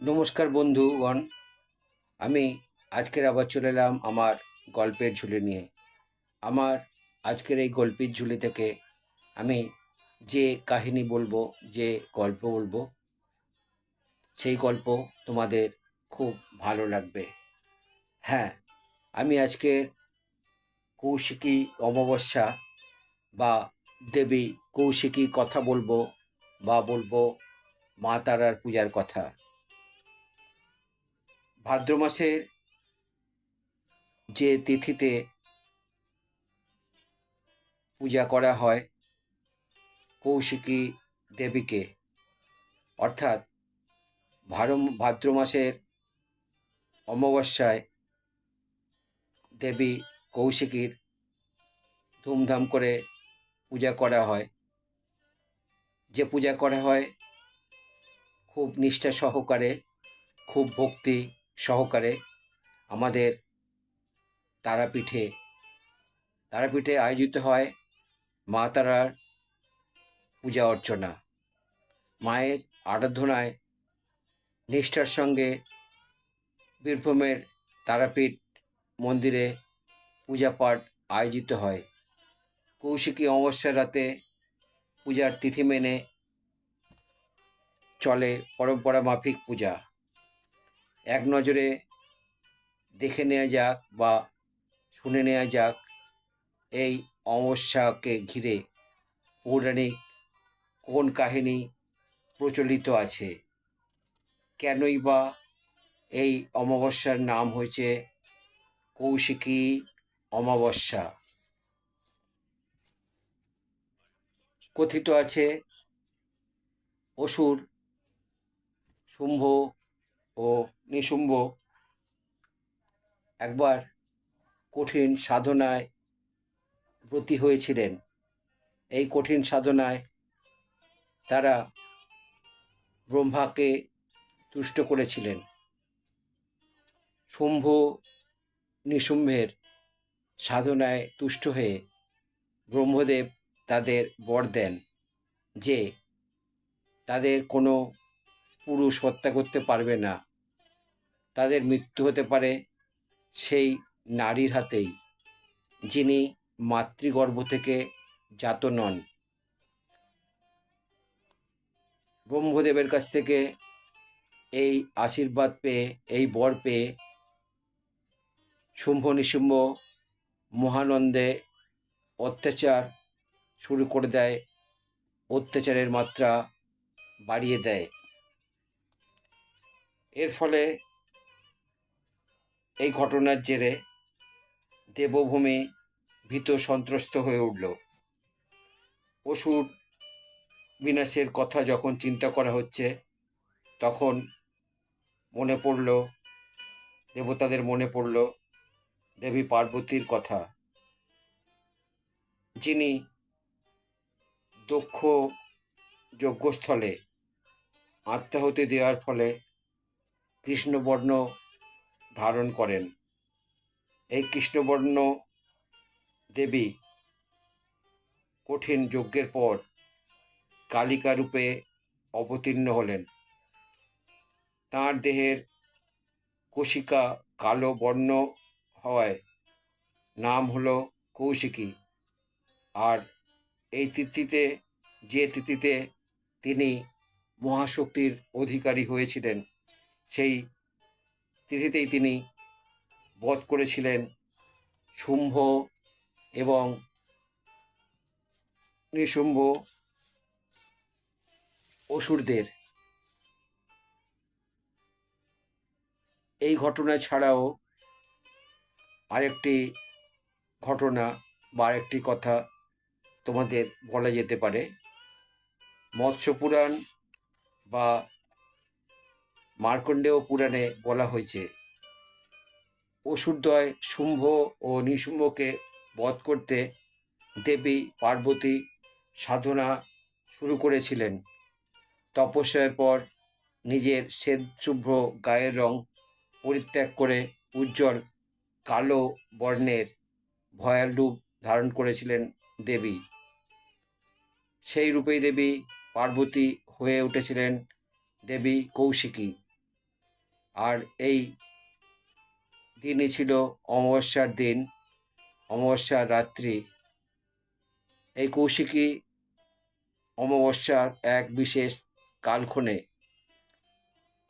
নমস্কার বন্ধুগণ। আমি আজকের আবার চলে এলাম আমার গল্পের ঝুলি নিয়ে। আমার আজকের এই গল্পের ঝুলি থেকে আমি যে কাহিনী বলব, যে গল্প বলব, সেই গল্প তোমাদের খুব ভালো লাগবে। হ্যাঁ আমি আজকে কৌশিকী অমাবস্যা বা দেবী কৌশিকী কথা বলব বা বলব মা তারার পূজার কথা। ভাদ্র মাসের যে তিথিতে পূজা করা হয় কৌশিকী দেবীকে, অর্থাৎ ভাদ্র মাসের অমাবস্যায় দেবী কৌশিকীর ধুমধাম করে পূজা করা হয়। যে পূজা করা হয় খুব নিষ্ঠা সহকারে, খুব ভক্তি সহকারে আমাদের তারাপীঠে তারাপীঠে আয়োজিত হয় মা তারার পূজা অর্চনা। মায়ের আরাধনায় নিষ্ঠার সঙ্গে বীরভূমের তারাপীঠ মন্দিরে পূজা পাঠ আয়োজিত হয়। কৌশিকী অমাবস্যার রাতে পূজার তিথি মেনে চলে পরম্পরা মাফিক পূজা। এক নজরে দেখে নেওয়া যাক বা শুনে নেওয়া যাক এই অমাবস্যাকে ঘিরে পৌরাণিক কোন কাহিনী প্রচলিত আছে? কেনই বা এই অমাবস্যার নাম হয়েছে কৌশিকী অমাবস্যা? কথিত আছে, অসুর, শুম্ভ নিশুম্ভ একবার কঠিন সাধনায় ব্রতী হয়েছিলেন। এই কঠিন সাধনায় তারা ব্রহ্মাকে তুষ্ট করেছিলেন। শুম্ভ নিশুম্ভের সাধনায় তুষ্ট হয়ে ব্রহ্মদেব তাদের বর দেন যে তাদের কোনো পুরুষ হত্যা করতে পারবে না। তাদের মৃত্যু হতে পারে সেই নারীর হাতেই, যিনি মাতৃগর্ভ থেকে জাত নন। ব্রহ্মদেবের কাছ থেকে এই আশীর্বাদ পেয়ে, এই বর পেয়ে শুম্ভ নিশুম্ভ মহানন্দে অত্যাচার শুরু করে দেয়, অত্যাচারের মাত্রা বাড়িয়ে দেয়। এর ফলে এই ঘটনার জেরে দেবভূমি ভীত সন্ত্রস্ত হয়ে উঠল। অসুর বিনাশের কথা যখন চিন্তা করা হচ্ছে, তখন মনে পড়ল, দেবতাদের মনে পড়ল দেবী পার্বতীর কথা। যিনি দক্ষ যজ্ঞস্থলে আত্মাহুতি দেওয়ার ফলে কৃষ্ণবর্ণ ধারণ করেন। এই কৃষ্ণবর্ণ দেবী কঠিন যজ্ঞের পর কালিকা রূপে অবতীর্ণ হলেন। তাঁর দেহের কোশিকা কালো বর্ণ হওয়ায় নাম হলো কৌশিকী। আর এই তিথিতে, যে তিথিতে তিনি মহাশক্তির অধিকারী হয়েছিলেন, সেই তিথিতেই তিনি বধ করেছিলেন শুম্ভ এবং নিশুম্ভ অসুরদের। এই ঘটনা ছাড়াও আরেকটি ঘটনা বা আরেকটি কথা তোমাদের বলা যেতে পারে। মৎস্য পুরাণ বা মার্কণ্ডেয় পুরাণে বলা হয়েছে অসুরদয় শুম্ভ ও নিশুম্ভকে বধ করতে দেবী পার্বতী সাধনা শুরু করেছিলেন। তপস্যার পর নিজের শ্বেত শুভ্র গায়ের রং পরিত্যাগ করে উজ্জ্বল কালো বর্ণের ভয়াল রূপ ধারণ করেছিলেন দেবী। সেই রূপেই দেবী পার্বতী হয়ে উঠেছিলেন দেবী কৌশিকী। আর এই দিনই ছিল অমাবস্যার দিন, অমাবস্যার রাত্রি। এই কৌশিকী অমাবস্যার এক বিশেষ কালক্ষণে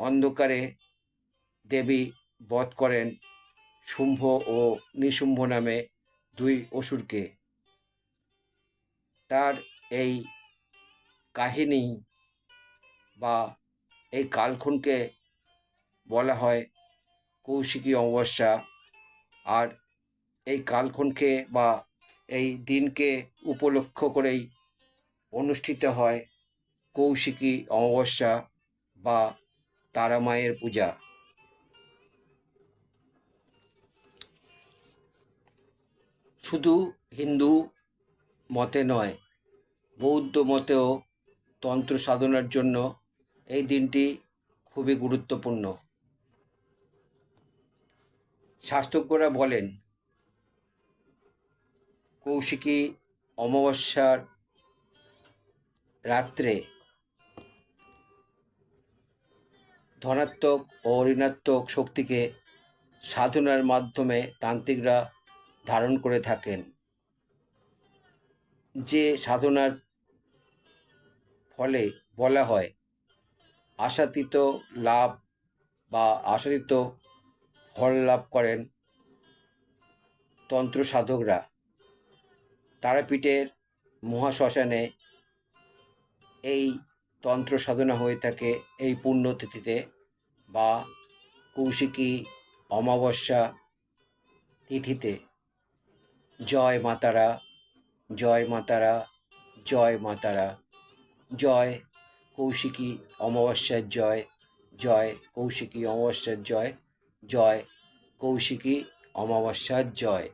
অন্ধকারে দেবী বধ করেন শুম্ভ ও নিশুম্ভ নামে দুই অসুরকে। তার এই কাহিনী বা এই কালক্ষণকে বলা হয় কৌশিকী অমাবস্যা। আর এই কালক্ষণকে বা এই দিনকে উপলক্ষ করেই অনুষ্ঠিত হয় কৌশিকী অমাবস্যা বা তারা মায়ের পূজা। শুধু হিন্দু মতে নয়, বৌদ্ধ মতেও তন্ত্র সাধনার জন্য এই দিনটি খুবই গুরুত্বপূর্ণ। শাস্ত্রজ্ঞরা বলেন, কৌশিকী অমাবস্যার রাত্রে ধনাত্মক ও ঋণাত্মক শক্তিকে সাধনার মাধ্যমে তান্ত্রিকরা ধারণ করে থাকেন। যে সাধনার ফলে বলা হয়, আশাতীত লাভ বা আশাতীত ফল লাভ করেন তন্ত্র সাধকরা। তারাপীঠের মহাশ্মশানে এই তন্ত্র সাধনা হয়ে থাকে এই পুণ্যতিথিতে বা কৌশিকী অমাবস্যা তিথিতে। জয় মাতারা জয় মাতারা জয় মাতারা, জয় কৌশিকী অমাবস্যার জয় জয় কৌশিকী অমাবস্যার জয়। জয় কৌশিকী অমাবস্যার জয়।